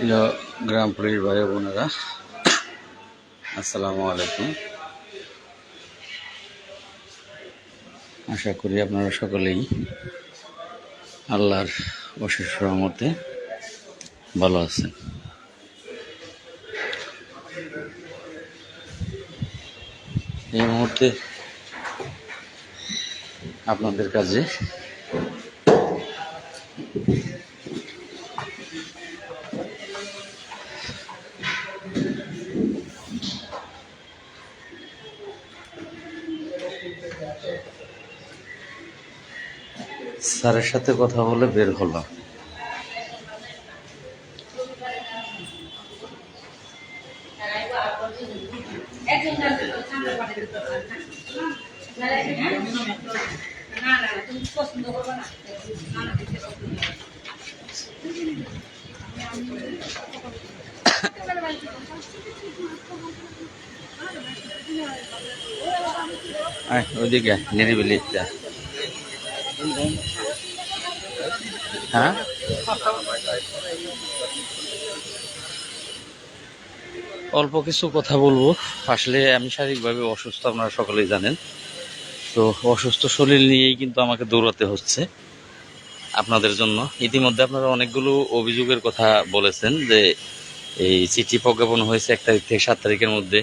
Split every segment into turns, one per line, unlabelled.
প্রিয় গ্রাম পুলিশ ভাই বোনেরা, আসসালামু আলাইকুম। আশা করি আপনারা সকলেই আল্লাহর অশেষ রহমতে ভালো আছেন। এই মুহূর্তে আপনাদের কাছে স্যারের সাথে কথা বলে বের হলাম ওইদিকে নিরিবিলি যা। হ্যাঁ? অল্প কিছু কথা বলব। আসলে আমি শারীরিকভাবে অসুস্থ, আপনারা সকলেই জানেন। তো অসুস্থ শরীর নিয়েই কিন্তু আমাকে দৌড়াতে হচ্ছে আপনাদের জন্য। ইতিমধ্যে আপনারা অনেকগুলো অভিযোগের কথা বলেছেন যে এই চিঠি প্রজ্ঞাপন হয়েছে এক তারিখ থেকে সাত তারিখের মধ্যে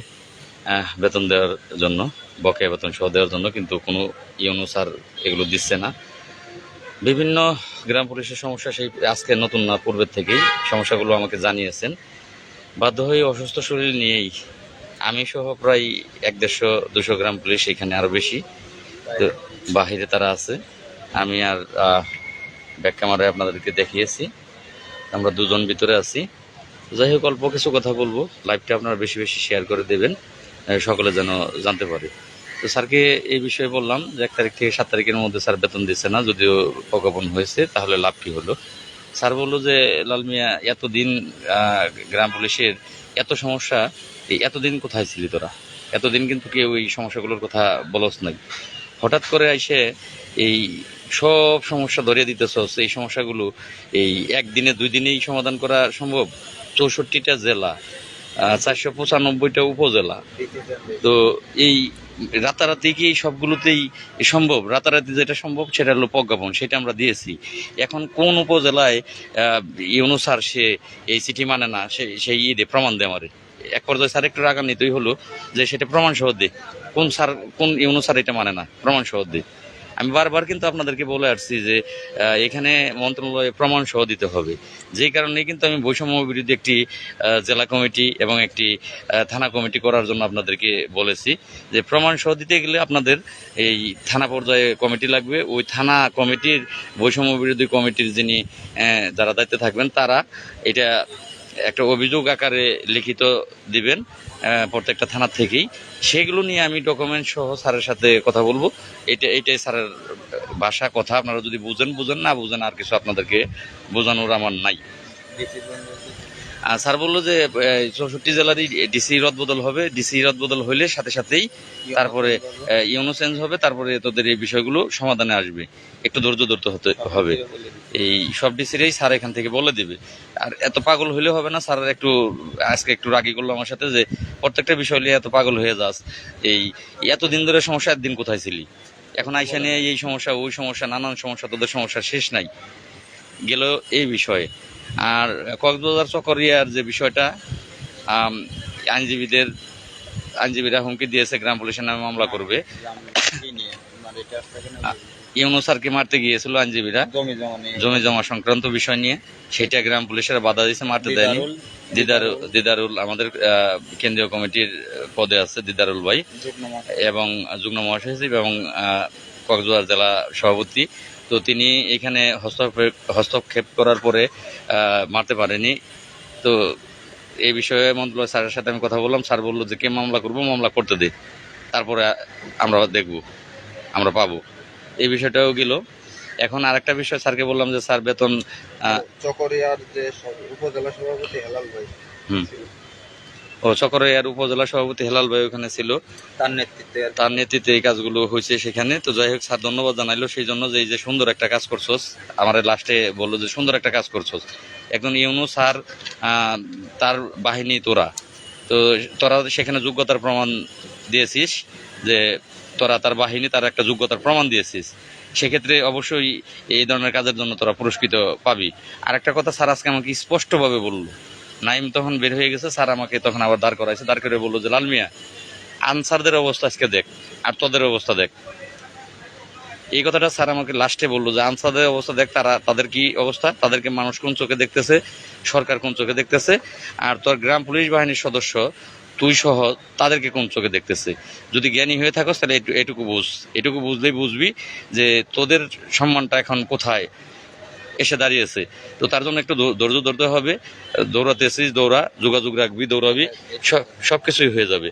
বেতন দেওয়ার জন্য, বকেয়া বেতন সহ দেওয়ার জন্য, কিন্তু কোনো ইউনো স্যার এগুলো দিচ্ছে না। বিভিন্ন গ্রাম পুলিশের সমস্যা সেই আজকে নতুন না, পূর্বের থেকেই সমস্যাগুলো আমাকে জানিয়েছেন। বাধ্য হয়ে অসুস্থ শরীর নিয়েই আমি সহ প্রায় এক দেড়শো দুশো গ্রাম পুলিশ এখানে আরও বেশি। বাহিরে তারা আছে। আমি আর ব্যাক ক্যামেরায় আপনাদেরকে দেখিয়েছি। আমরা দুজন ভিতরে আছি। যাই হোক, অল্প কিছু কথা বলব। লাইভটা আপনারা বেশি বেশি শেয়ার করে দেবেন। সকলে যেন জানতে পারে। তো স্যারকে এই বিষয়ে বললাম যে এক তারিখ থেকে সাত তারিখের মধ্যে স্যার বেতন দিচ্ছে না, যদিও প্রজ্ঞাপন হয়েছে, তাহলে লাভ কি হলো? স্যার বলল যে, লাল মিয়া, এতদিন গ্রাম পুলিশের এত সমস্যা, এই এতদিন কোথায় ছিলি তোরা? এতদিন কিন্তু কেউ এই সমস্যাগুলোর কথা বলস নাই। হঠাৎ করে এসে এই সব সমস্যা ধরিয়ে দিতেছস, এই সমস্যাগুলো এই একদিনে, দুই দিনেই সমাধান করা সম্ভব? চৌষট্টিটা জেলা চারশো পঁচানব্বইটা উপজেলা। তো এই রাতারাতি কি সবগুলোতেই সম্ভব? রাতারাতি যেটা সম্ভব, সেটা হলো প্রজ্ঞাপন, সেটা আমরা দিয়েছি। এখন কোন উপজেলায় ইউনুসার সে এই চিঠি মানে না, সে, সেই ঈদে প্রমাণ দেয় আমার? এক পর্যায়ে স্যার একটু রাগান্বিতই হলো যে সেটা প্রমাণ সহ দে। কোন স্যার, কোন ইউনুসার এটা মানে না প্রমাণ সহ দে। আমি বারবার কিন্তু আপনাদেরকে বলে আসছি যে এখানে মন্ত্রণালয়ে প্রমাণ সহ দিতে হবে। যেই কারণে কিন্তু আমি বৈষম্য বিরোধী একটি জেলা কমিটি এবং একটি থানা কমিটি করার জন্য আপনাদেরকে বলেছি যে, প্রমাণ সহ দিতে গেলে আপনাদের এই থানা পর্যায়ে কমিটি লাগবে। ওই থানা কমিটির, বৈষম্য বিরোধী কমিটির যিনি যারা দায়িত্বে থাকবেন, তারা এটা একটা অভিযোগ আকারে লিখিত দিবেন। প্রত্যেকটা থানার থেকেই। সেগুলো নিয়ে আমি ডকুমেন্ট সহ স্যারের সাথে কথা বলব। এটা এটাই স্যারের ভাষা, কথা। আপনারা যদি বুঝেন বুঝেন। না বুঝেন, আর কিছু আপনাদেরকে বোঝানোর আমার নাই। স্যার বলল যে চৌষট্টি জেলারই ডিসি রদবদল হবে। ডিসি রদবদল হইলে সাথে সাথেই তারপরে ইউনো চেঞ্জ হবে। তারপরে তোদের এই বিষয়গুলো সমাধানে আসবে। একটু ধৈর্য ধরতে হতে হবে। এই সব ডিসিরাই স্যার এখান থেকে বলে দিবে। আর এত পাগল হইলে হবে না স্যার একটু, আজকে একটু রাগি করল আমার সাথে যে প্রত্যেকটা বিষয় নিয়ে এত পাগল হয়ে যাস। এই, এতদিন ধরে সমস্যা, একদিন কোথায় ছিলি? এখন আইসা নিয়ে এই সমস্যা, ওই সমস্যা, নানান সমস্যা, তোদের সমস্যা শেষ নাই। গেল এই বিষয়ে। আর কক্সবাজার চকরিয়ার যে বিষয়টা আইনজীবীদের, আইনজীবীরা হুমকি দিয়েছে, গ্রাম পুলিশের নামে মামলা করবে। ইউনো স্যারকে মারতে গিয়েছিল আইনজীবীরা।
জমি জমা
সংক্রান্ত বিষয় নিয়ে। সেটা গ্রাম পুলিশের বাধা দিয়েছে মারতে দেয়নি।
দিদারুল,
দিদারুল আমাদের কেন্দ্রীয় কমিটির পদে আছে দিদারুল ভাই। এবং যুগ্ম মহাসচিব এবং কক্সবাজার জেলা সভাপতি। তো তিনি এখানে হস্তক্ষেপ হস্তক্ষেপ করার পরে মারতে পারেনি। তো এই বিষয়ে মন্ত্রণালয় স্যারের সাথে আমি কথা বললাম। স্যার বলল যে কে মামলা করব মামলা করতে দে। তারপরে আমরা দেখব আমরা পাবো। এই বিষয়টাও গেল। এখন আরেকটা বিষয় স্যারকে বললাম যে স্যার বেতন
চকরিয়ার যে উপজেলা সভাপতি হেলাল ভাই
হুম। ও চকরাইয়ার উপজেলা সভাপতি হেলাল ভাই ওখানে ছিল।
তার নেতৃত্বে
তার নেতৃত্বে এই কাজগুলো হয়েছে সেখানে। তো যাই হোক স্যার ধন্যবাদ জানাইলো। সেই জন্য যে এই যে সুন্দর একটা কাজ করছোস আমার লাস্টে বলল যে সুন্দর একটা কাজ করছোস। একজন ইউনু স্যার তার বাহিনী তোরা। তো তোরা সেখানে যোগ্যতার প্রমাণ দিয়েছিস যে তোরা তার বাহিনী তার একটা যোগ্যতার প্রমাণ দিয়েছিস সেক্ষেত্রে অবশ্যই এই ধরনের কাজের জন্য তোরা পুরস্কৃত পাবি। আর একটা কথা, স্যার আজকে আমাকে স্পষ্টভাবে বলল। নাইম তখন বের হয়ে গেছে, স্যার আমাকে তখন আবার দাঁড় করাইছে, দাঁড় করে বলল যে লাল মিয়া আনসারদের অবস্থা আজকে দেখ আর তোদের অবস্থা দেখ। এই কথাটা স্যার আমাকে লাস্টে বলল যে, আনসারদের অবস্থা দেখ, তারা, তাদের কি অবস্থা? তাদেরকে মানুষ কোন চোখে দেখতেছে? সরকার কোন চোখে দেখতেছে? আর তোর গ্রাম পুলিশ বাহিনীর সদস্য তুই সহ তাদেরকে কোন চোখে দেখতেছে? যদি জ্ঞানী হয়ে থাকো তাহলে এটু- এটুকু বুঝ। এটুকু বুঝলেই বুঝবি যে তোদের সম্মানটা এখন কোথায় এসে দাঁড়িয়েছে। তো তার জন্য একটু ধৈর্য ধরতে হবে। দৌড়াতেছিস, দৌড়া, যোগাযোগ রাখবি, দৌড়াবি, সব- কিছুই হয়ে যাবে।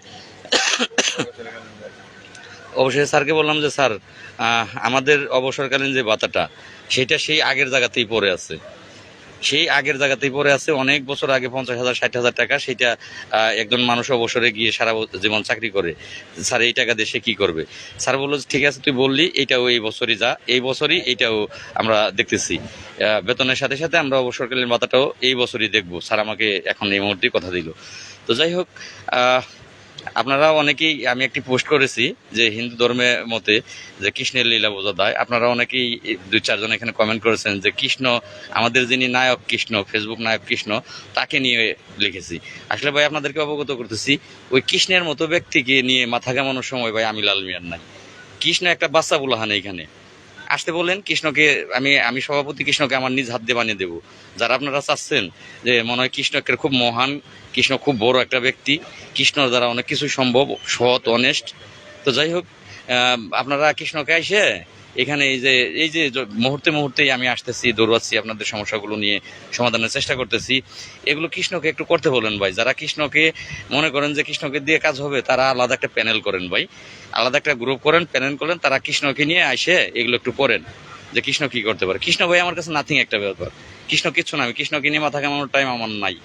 অবশেষে স্যারকে বললাম যে, স্যার আমাদের অবসরকালীন যে বাতাটা সেটা সেই আগের জায়গাতেই পড়ে আছে। সেই আগের জায়গাতেই পড়ে আছে। অনেক বছর আগে পঞ্চাশ হাজার, ষাট হাজার টাকা, সেটা একজন মানুষ অবসরে গিয়ে সারা জীবন চাকরি করে। স্যার, এই টাকা দেশে কি করবে? স্যার বলল, ঠিক আছে, তুই বললি এইটাও এই বছরই যা, এই বছরই এইটাও আমরা দেখতেছি। বেতনের সাথে সাথে আমরা অবসরকালীন ভাতাটাও এই বছরই দেখব। স্যার আমাকে এখন এই মুহূর্তে কথা দিল। তো যাই হোক আপনারা অনেকেই, আমি একটি পোস্ট করেছি যে হিন্দু ধর্মের মতে যে কৃষ্ণের লীলা বোঝা দেয় আপনারা অনেকেই দুই চারজন এখানে কমেন্ট করেছেন যে কৃষ্ণ, আমাদের যিনি নায়ক কৃষ্ণ ফেসবুক নায়ক কৃষ্ণ, তাকে নিয়ে লিখেছি। আসলে ভাই, আপনাদেরকে অবগত করতেছি, ওই কৃষ্ণের মতো ব্যক্তিকে নিয়ে মাথা কামানোর সময় ভাই আমি লাল মিয়ার নাই। কৃষ্ণ একটা বাচ্চা বলাহান এখানে। আসতে বললেন, কৃষ্ণকে আমি আমি সভাপতি কৃষ্ণকে আমার নিজ হাত দিয়ে বানিয়ে দেবো। যারা আপনারা চাচ্ছেন যে মনে হয় কৃষ্ণকে খুব মহান, কৃষ্ণ খুব বড় একটা ব্যক্তি, কৃষ্ণর দ্বারা অনেক কিছু সম্ভব, সৎ অনেস্ট তো যাই হোক আপনারা কৃষ্ণকে এসে এখানে এই যে এই যে মুহূর্তে মুহূর্তেই আমি আসতেছি, দৌড়াচ্ছি, আপনাদের সমস্যাগুলো নিয়ে সমাধানের চেষ্টা করতেছি। এগুলো কৃষ্ণকে একটু করতে বলেন ভাই। যারা কৃষ্ণকে মনে করেন যে কৃষ্ণকে দিয়ে কাজ হবে, তারা আলাদা একটা প্যানেল করেন ভাই। আলাদা একটা গ্রুপ করেন, প্যানেল করেন, তারা কৃষ্ণকে নিয়ে আসে, এগুলো একটু পড়েন যে কৃষ্ণ কি করতে পারে। কৃষ্ণ ভাই, আমার কাছে নাথিং একটা ব্যাপার। কৃষ্ণ কিচ্ছু না আমি কৃষ্ণকে নিয়ে মাথা কামানোর টাইম আমার নাই।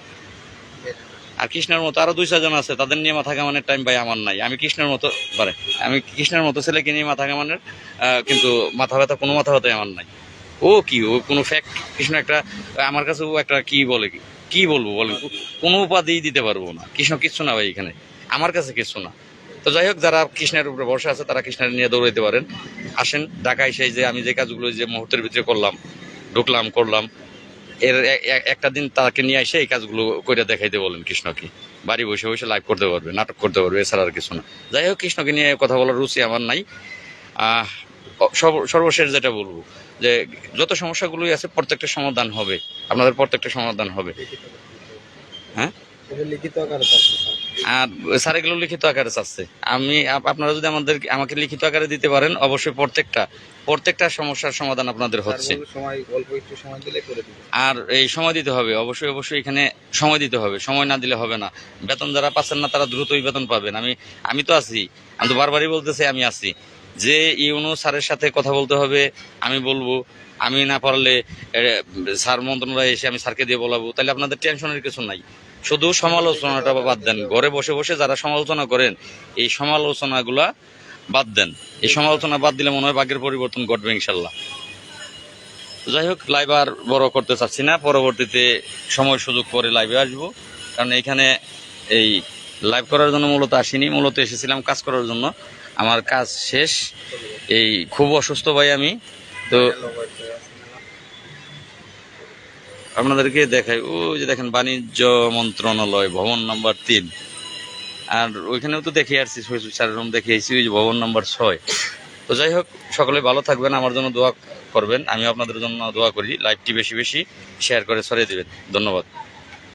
আর কৃষ্ণের মতো আরও দুই চারজন আছে, তাদের নিয়ে মাথা কামানোর টাইম ভাই আমার নাই। আমি কৃষ্ণের মতো পারে আমি কৃষ্ণের মতো ছেলেকে নিয়ে মাথা কামানোর কিন্তু মাথা ব্যথা, কোনো মাথা ব্যথাই আমার নাই। ও কি, ও কোনো ফ্যাক্ট কৃষ্ণ একটা, আমার কাছে ও একটা কি বলে কি? বলব বলেন? কোনো উপাধি দিতে পারব না। কৃষ্ণ কিচ্ছু না ভাই এখানে, আমার কাছে কিচ্ছু না। তো যাই হোক, যারা কৃষ্ণের উপরে ভরসা আছে, তারা কৃষ্ণের নিয়ে দৌড়াইতে পারেন। আসেন, ঢাকায় সেই যে আমি যে কাজগুলো যে মুহূর্তের ভিতরে করলাম, ঢুকলাম, করলাম এর একটা দিন তাকে নিয়ে এসে এই কাজগুলো করে দেখাইতে বলেন কৃষ্ণকে। বাড়ি বসে বসে লাইভ করতে পারবে, নাটক করতে পারবে, এছাড়া আর কিছু না। যাই হোক, কৃষ্ণকে নিয়ে কথা বলার রুচি আমার নাই। সর্বশেষ যেটা বলব, যে যত সমস্যাগুলোই আছে, প্রত্যেকটা সমাধান হবে। আপনাদের প্রত্যেকটা সমাধান হবে। হ্যাঁ?
লিখিত আকারে স্যার।
এগুলো লিখিত আকারে চাচ্ছে। আমি আপনারা যদি আমাদের আমাকে লিখিত আকারে দিতে পারেন অবশ্যই প্রত্যেকটা প্রত্যেকটা সমস্যার সমাধান আপনাদের হচ্ছে। আর এই সময় দিতে হবে অবশ্যই অবশ্যই এখানে সময় দিতে হবে। সময় না দিলে হবে না। বেতন যারা পাচ্ছেন না তারা দ্রুতই বেতন পাবেন। আমি আমি তো আছি। আমি তো বারবারই বলতেছি আমি আছি। যে ইউনো স্যারের সাথে কথা বলতে হবে আমি বলব। আমি না পারলে স্যার মন্ত্রণালয়ে এসে আমি স্যারকে দিয়ে বলাবো। তাহলে আপনাদের টেনশনের কিছু নাই। শুধু সমালোচনাটা বাদ দেন। ঘরে বসে বসে যারা সমালোচনা করেন, এই সমালোচনাগুলা বাদ দেন। এই সমালোচনা বাদ দিলে মনে হয় বাঘের পরিবর্তন ঘটবে ইনশাল্লাহ। যাই হোক লাইভ আর বড় করতে চাচ্ছি না। পরবর্তীতে সময় সুযোগ পরে লাইভে আসব। কারণ এখানে এই লাইভ করার জন্য মূলত আসিনি। মূলত এসেছিলাম কাজ করার জন্য। আমার কাজ শেষ। এই খুব অসুস্থ ভাই আমি। তো আপনাদেরকে দেখাই, ও যে দেখেন বাণিজ্য মন্ত্রণালয়, ভবন নাম্বার তিন। আর ওইখানেও তো দেখে আসছি চার রুম দেখে এসেছি, ওই যে ভবন নাম্বার ছয়। তো যাই হোক, সকলে ভালো থাকবেন, আমার জন্য দোয়া করবেন আমি আপনাদের জন্য দোয়া করি, লাইভটি বেশি বেশি শেয়ার করে ছড়িয়ে দেবেন। ধন্যবাদ।